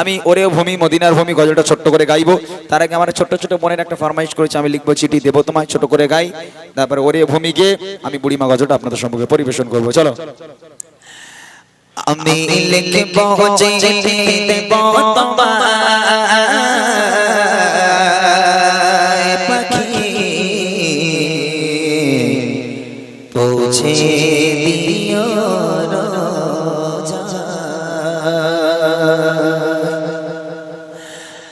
আমি ওরেও ভূমি মদিনার ভূমি গজলটা ছোট্ট করে গাইবো। তার আগে আমার ছোট্ট ছোট মনের একটা ফরমাইশ করেছে আমি লিখব চিঠি দেবো তোমায় ছোট করে গাই। তারপরে ওরে ভূমি গিয়ে আমি বুড়িমা গজলটা আপনাদের সম্পর্কে পরিবেশন করব। চলো। আমি লিখব চিঠি দেব তোমায় পাখি। পৌঁছে দিও।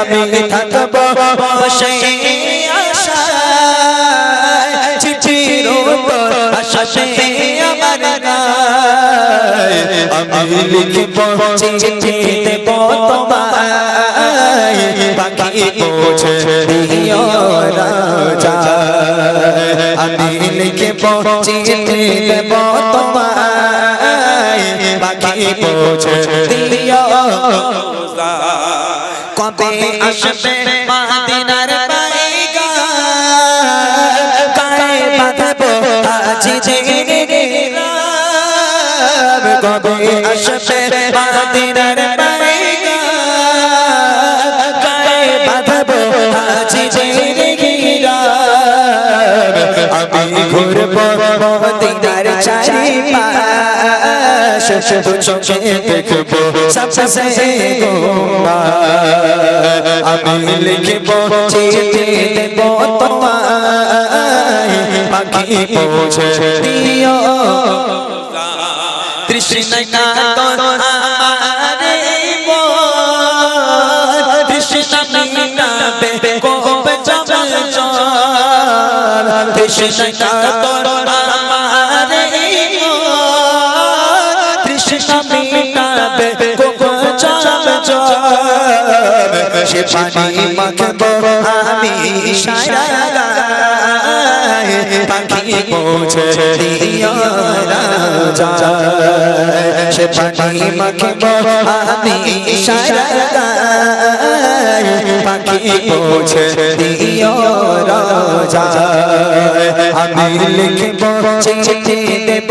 আমি থাকব চিঠির আমার। আমি লিখব, চিঠি দেব তোমায়। পাখি পৌঁছে দিও রাজা। আমি লিখব, চিঠি কবে আসবে? বাইগা গায়ে বাঁধবো আজ জেগে কবে আসবে? মাদিনার শুধু চোখে দেখব সবসে আমি লিখব, চিঠি দেব তোমায়। পাখি পৌঁছে দিও। তৃষ্ণা তো তো সে পানি মাখবো আমি সারা পাখি পৌঁছে সে পানি মাখবো আমি সারা পাখি পৌঁছে দিও রাজা আমি লিখব চিঠি দেব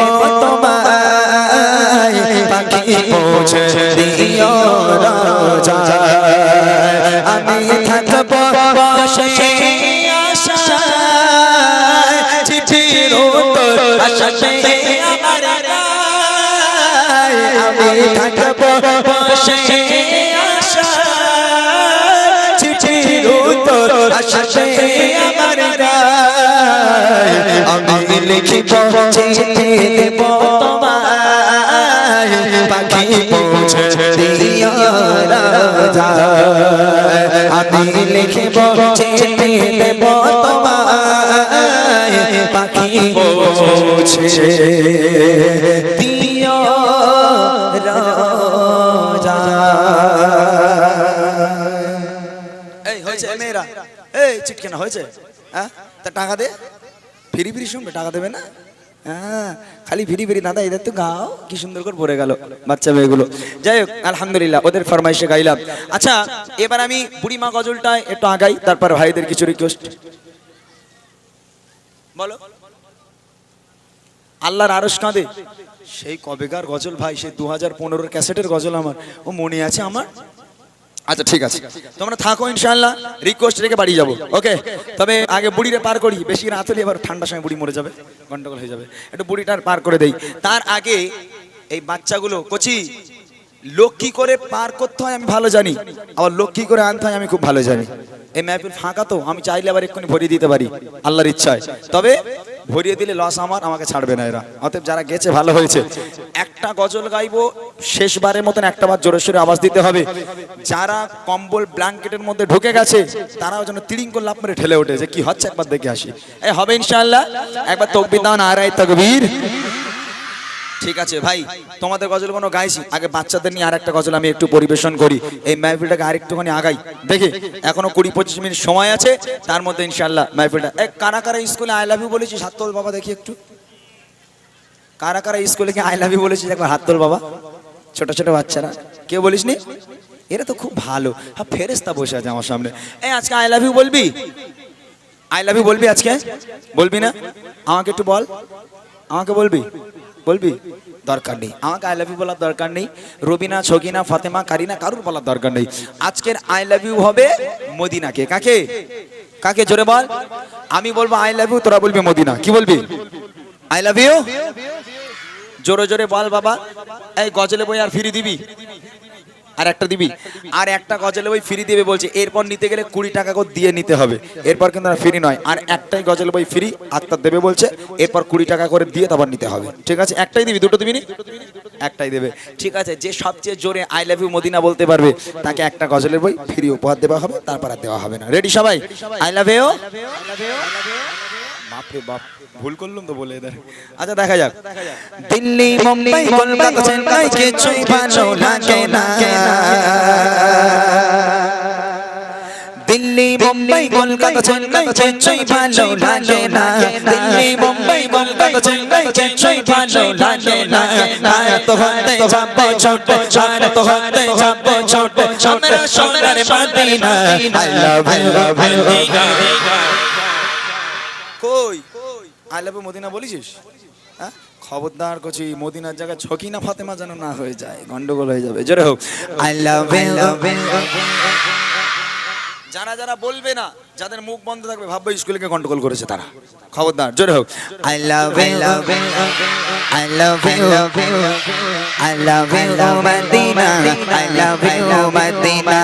লিখিব চিঠি দেব? তোমায় পাখি পৌঁছে দিও রাজা। আমি লিখিব পাখি পৌঁছে দিও এই, হয়েছে, মেয়েরা। এই, চিটকেনা, হয়েছে? হ্যাঁ? তা টাকা দে। ফিরি ফিরি শুনবে, টাকা দেবে না? হ্যাঁ খালি ফিরি ফিরি, দাদা, এদের তো গাও, কি সুন্দর করে ভরে গেল বাচ্চা মেয়েগুলো। যাই হোক, আলহামদুলিল্লাহ, ওদের ফরমাইশে গাইলাম। আচ্ছা এবার আমি বুড়িমা গজলটায় একটু আগাই, তারপর ভাইদের কিছু রিকোয়েস্ট বলো। আল্লাহর আরস কাঁদে। সেই কবেকার গজল ভাই, সেই দু হাজার পনেরোর ক্যাসেটের গজল আমার। ও মনে আছে আমার? আচ্ছা ঠিক আছে। তোমরা থাকো ইনশাআল্লাহ রিকোয়েস্ট রেখে বাড়ি যাব ওকে তবে আগে বুড়িরে পার করি, বেশি রাত হলে এবার ঠান্ডার সময় বুড়ি মরে যাবে, গন্ডগোল হয়ে যাবে। একটু বুড়িটার পার করে দেই। তার আগে এই বাচ্চাগুলো, কচি, লোক কি করে পার করতে হয় আমি ভালো জানি, আবার লোক কি করে আনতে হয় আমি খুব ভালো জানি। এই ম্যাপের ফাঁকা তো, আমি চাইলে আবার এক্ষুনি ভরিয়ে দিতে পারি, আল্লাহর ইচ্ছায়। তবে ভরিয়ে দিলে লস আমার, আমাকে ছাড়বে না এরা। অতএব যারা গেছে, ভালো হয়েছে। একটা গজল গাইবো, শেষবারের মতন একটা বার জোরে সোরে আওয়াজ দিতে হবে। যারা কম্বল ব্ল্যাঙ্কেটের মধ্যে ঢুকে গেছে, তারাও যেন তিরিং লাভ মেরে ঠেলে ওঠে, যে কি হচ্ছে একবার দেখে আসি। এই হবে ইনশাল্লাহ একবার তকবির দাও না, আর তকবীর। ঠিক আছে, ভাই, তোমাদের গজল কোনো গাইছি? আগে বাচ্চাদের নিয়ে আর একটা গজল আমি একটু পরিবেশন করি। এই মাহফিলটাকে আরেকটুখানি আগাই। দেখি, এখনও কুড়ি পঁচিশ মিনিট সময় আছে, তার মধ্যে ইনশাল্লাহ মাহফিলটা। এক কারা কারা স্কুলে আই লাভ ইউ বলেছিস? হাত তোল বাবা দেখি একটু। কারা কারা স্কুলে কি আই লাভ ইউ বলেছিস? একবার হাত তোল বাবা। ছোট ছোট বাচ্চারা। কেউ বলিস নি এরা তো খুব ভালো। হ্যাঁ ফেরেস্তা বসে আছে আমার সামনে। এই আজকে আই লাভ ইউ বলবি? আই লাভ ইউ বলবি আজকে? বলবি না? আমাকে একটু বল। আমাকে বলবি? বলবি? দরকার নেই। আমাকে আই লাভ ইউ বলার দরকার নেই। রবিনা, ছগিনা, ফাতেমা, কারিনা কারুর বলার দরকার নেই। আজকের আই লাভ ইউ হবে মদিনাকে। কাকে? কাকে? জোরে বল। আমি বলব আই লাভ ইউ তোরা বলবি মদিনা। কি বলবি? আই লাভ ইউ জোরে জোরে বল বাবা। এই গজলে বই আর ফিরি দিবি। আর একটা দিবি? আর একটা গজলে বই ফ্রি দিবে বলছে এরপর নিতে গেলে কুড়ি টাকা করে দিয়ে নিতে হবে। এরপর কিন্তু ফ্রি নয়। আর একটাই গজল বই ফ্রি আত্মার দেবে বলছে এরপর কুড়ি টাকা করে দিয়ে তারপর নিতে হবে। ঠিক আছে? একটাই দিবি? দুটো দিবি নি একটাই দেবে। ঠিক আছে? যে সবচেয়ে জোরে আই লাভ ইউ মদিনা বলতে পারবে তাকে একটা গজলের বই ফ্রি উপহার দেওয়া হবে তারপর আর দেওয়া হবে না। রেডি সবাই? আই লাভ ইউ বাপরে বাপ। ভুল করলাম তো বলে এদের। আচ্ছা দেখা যাক। দিল্লি মুম্বাই কলকাতা চেন্নাই কিছুই ভালো লাগে না দিল্লি মুম্বাই কলকাতা চেন্নাই কিছুই ভালো লাগে না দিল্লি মুম্বাই কলকাতা চেন্নাই কিছুই ভালো লাগে না আর তো হতে যাব ছোট আর তো হতে যাব ছোট। আমরা সোনার মদিনা। আই লাভ ইউ কই? আই লাভ মদিনা বলেছিস? হ্যাঁ? খবরদার কচি মদিনার জায়গায় ছকি না ফাতেমা যেন না হয়ে যায় গন্ডগোল হয়ে যাবে। জোরে হোক। আই লাভ যারা যারা বলবে না যাদের মুখ বন্ধ থাকবে ভাববে স্কুলকে গন্ডগোল করেছে তারা। খবরদার জোরে হোক। I love I love I love you Medina. I love you Medina.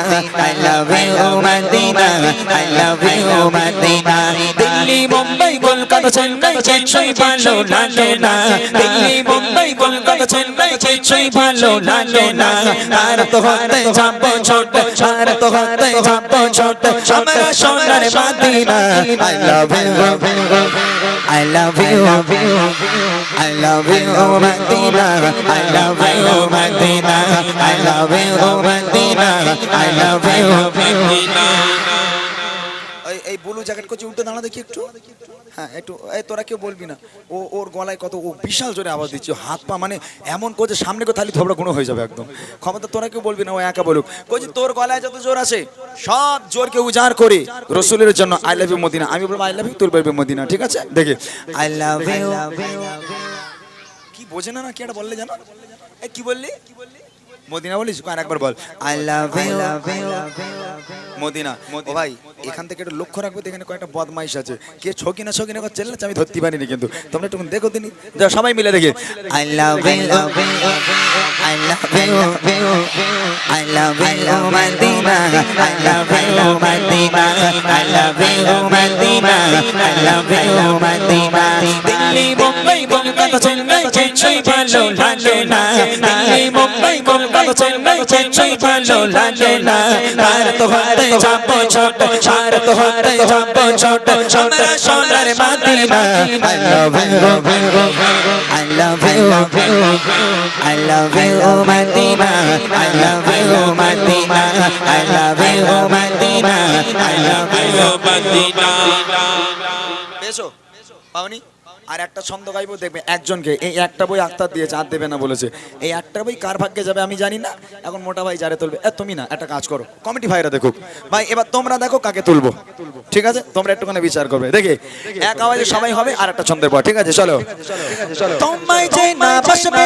I love you Medina. I love you Medina. Delhi Mumbai. Kolkata Chennai কিছুই ভালো লাগে না দিল্লি মুম্বাই কলকাতা চেন্নাই কিছুই ভালো লাগে না আর তো হতে যাব ছোট আর তো হতে যাব ছোট আমরা সোনার Medina I love you I love you, I love you, Medina. I love you, Medina. I love you, Medina. I love you, Medina. এই ব্লু জ্যাকেট করছি উল্টে দাঁড়া দেখি একটু। হ্যাঁ একটু এই তোরা কেউ বলবি না। ও ওর গলায় কত ও বিশাল জোরে আওয়াজ দিচ্ছে। হাত পা মানে এমন করছে সামনে কেউ থালি থবড়া গুঁড়ো হয়ে যাবে একদম। ক্ষমতা তোরা কেউ বলবি না ও একা বলুক। কইছি তোর গলায় যত জোর আছে সব জোরকে উজাড় করে। রসুলের জন্য আই লাভ ইউ মদিনা। আমি বলব আই লাভ ইউ তোর বলবি মদিনা ঠিক আছে? দেখি। আই লাভ ইউ কি বোঝে না না কি একটা বললে জানো? এ কি বললি? মদিনা বলিস আর একবার বল আই লাভ ইউ মদিনা ও ভাই এখান থেকে একটু লক্ষ্য রাখবে এখানে কয়েকটা বদমাইশ আছে কে ছকি না ছকি না চেল্লাচ্ছে আমি ধরতে পারিনি কিন্তু তোমরা একটু দেখো দিনি যাও সবাই মিলে দেখে I love you I love you I love you Medina I love you Medina I love you Medina I love you Medina Delhi Mumbai Chennai কিছুই ভালো লাগে না দিল্লি মুম্বাই কলকাতা চেন্নাই কিছুই ভালো লাগে না আর তো হতে যাব ছোট আর তো হতে যাব ছোট আমরা সোনার Medina I love you I love you I love you Medina I love you Medina I love you Medina I love you Medina পেয়েছ পাওনি আর একটা ছন্দ গাইব দেখবে একজনকে এই একটা বই আক্তার দিয়েছে আর দেবে না বলেছে। এই একটা বই কার ভাগ্যে যাবে আমি জানি না। এখন মোটা ভাই যারে তুলবে এ তুমি না একটা কাজ করো কমিটি ভাইরা দেখো ভাই এবার তোমরা দেখো কাকে তুলবো। ঠিক আছে? তোমরা একটুখানি বিচার করবে। দেখে এক আওয়াজে সবাই হবে আর একটা ছন্দের পর। ঠিক আছে চলো। তোমায় যে না বসবে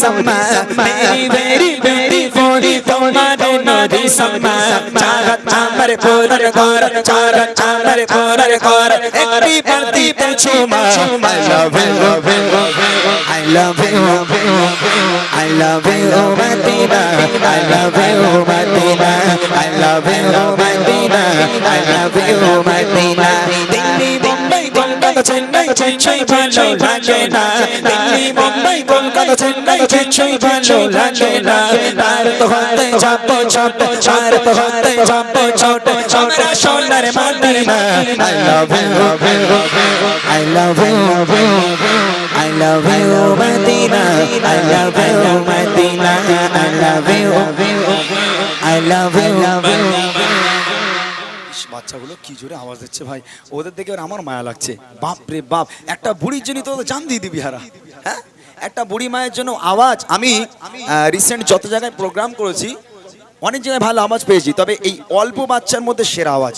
সম্মা ভেরি ভেরি ভেরি ফুলি তোমাদের নদী সম্মা চার চামর পুরর কর চার চামর পুরর কর একটি প্রতি পুছুমা I love you I love you I love you Medina I love you Medina I love you Medina I love you Mumbai Kolkata Chennai কিছুই ভালো লাগে না দিল্লি মুম্বাই কলকাতা চেন্নাই কিছুই ভালো লাগে না আর তো হতে যাব ছোট আর তো হতে যাব ছোট আমরা সোনার Medina I love you, I love you, I love you, Medina. I love you, Medina. I love you, I love you. বাচ্চাগুলো কি জোরে আওয়াজ দিচ্ছে ভাই? ওদের দেখে আমার মায়া লাগছে। বাপ রে বাপ, একটা বুড়ির জন্য তো জান দিয়ে দিবি হারা। হ্যাঁ? একটা বুড়ি মায়ের জন্য আওয়াজ আমি রিসেন্ট যত জায়গায় প্রোগ্রাম করেছি, অনেক জায়গায় ভালো আওয়াজ পেয়েছি, তবে এই অল্প বাচ্চার মধ্যে সেরা আওয়াজ।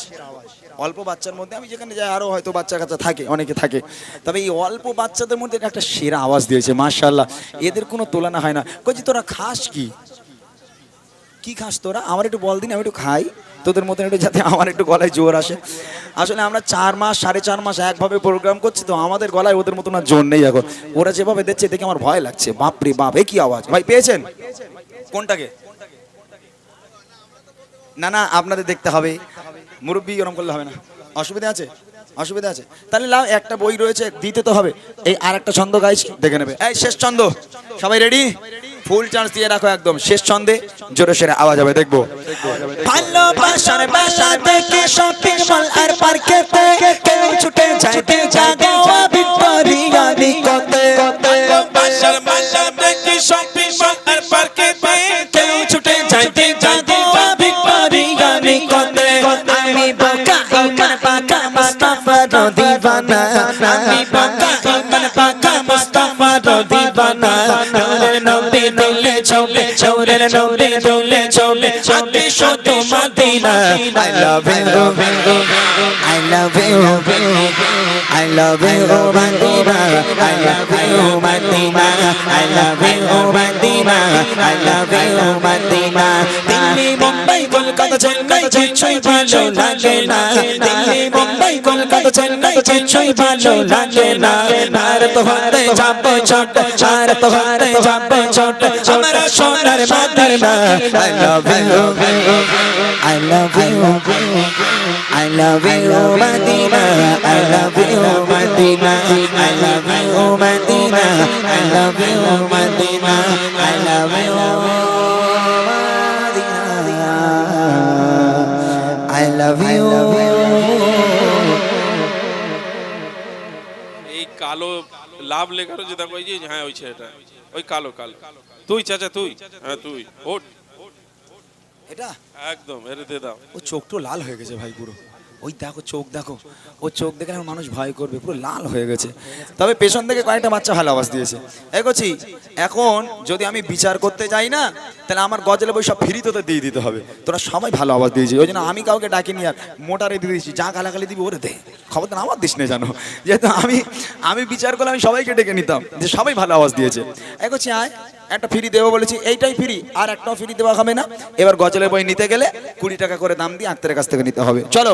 অল্প বাচ্চার মধ্যে আমি যেখানে যাই আরও হয়তো বাচ্চা কাচ্চা থাকে, অনেকে থাকে। তবে এই অল্প বাচ্চাদের মধ্যে একটা সেরা আওয়াজ দিয়েছে মার্শাল্লাহ এদের কোনো তুলনা হয় না। কইছি তোরা খাস কি? কি খাস তোরা? আমার একটু বল দিন, আমি একটু খাই। তোদের মতন একটু যাতে আমার একটু গলায় জোর আসে। আসলে আমরা চার মাস, সাড়ে চার মাস একভাবে প্রোগ্রাম করছি তো আমাদের গলায় ওদের মতন আর জোর নেই এখন। ওরা যেভাবে দিচ্ছে দেখে আমার ভয় লাগছে। বাপ রে বাপ, এ কি আওয়াজ? ভাই, পেয়েছেন? কোনটাকে? না না, আপনাদের দেখতে হবে। মুরব্বী ওরম করলে হবে না। অসুবিধা আছে? অসুবিধা আছে। তাহলে লাও, একটা বই রয়েছে, দিতে তো হবে। এই আর একটা ছন্দ গাইছ দেখে নেবে। এই শেষ ছন্দ। সবাই রেডি? ফুল চান্স দিয়ে রাখো একদম। শেষ ছন্দে জোরে সেরে আওয়াজ হবে, দেখব। ভালোবাসার বাসা শপিং মল আর পার্কেতে কেউ ছুটে যাইতে জাগো ভিক্টোরিয়া নিকটে। ভালোবাসার বাসা থেকে শপিং মল আর পার্কেতে কেউ ছুটে যাইতে জাগো ভিক্টোরিয়া নিকটে। আমি ইমান পাকা মুস্তাফা দিবানা। আমি ইমান মুস্তাফা নবী দিলে চলে চলে শুধু Medina I love you, I love you, I love you, Madina. I love you, Madina. I love you, Madina. I love you, Madina. Delhi Mumbai Kolkata Chennai কিছুই ভালো লাগে না দিল্লি মুম্বাই কলকাতা চেন্নাই কিছুই ভালো লাগে না আর তো হতে যাব ছোট আর তো হতে যাব ছোট আমরা Madina I love you, I love you, I love you, Madina. I love you, Madina. I love you, Madina. I love you, Madina. Love লেখার যে দেখো এই যে হ্যাঁ ওই ছেলেটা ওই কালো কালো। তুই চাচা তুই? হ্যাঁ তুই ওট এটা? একদম এর দে দাও। ও চোখটো লাল হয়ে গেছে ভাই পুরো। ওই দেখো, চোখ দেখো। ও চোখ দেখে এখন মানুষ ভয় করবে, পুরো লাল হয়ে গেছে। তবে পেছন থেকে কয়েকটা বাচ্চা ভালো আওয়াজ দিয়েছে। এগোছি এখন যদি আমি বিচার করতে যাই না, তাহলে আমার গজলে বই সব ফ্রি তোদের দিয়ে দিতে হবে। তোরা সবাই ভালো আওয়াজ দিয়েছি ওই জন্য আমি কাউকে ডাকিনি আর মোটারে দিয়ে দিয়েছি। যা গালাগালি দিবি ওরে দে। খবর তো আমার দিস না জানো। যেহেতু আমি আমি বিচার করলে আমি সবাইকে ডেকে নিতাম যে সবাই ভালো আওয়াজ দিয়েছে। এগোছি আয়। একটা ফ্রি দেবো বলেছি। এইটাই ফ্রি। আর একটাও ফ্রি দেওয়া হবে না। এবার গজলের বই নিতে গেলে কুড়ি টাকা করে দাম দিয়ে আত্মের কাছ থেকে নিতে হবে। চলো।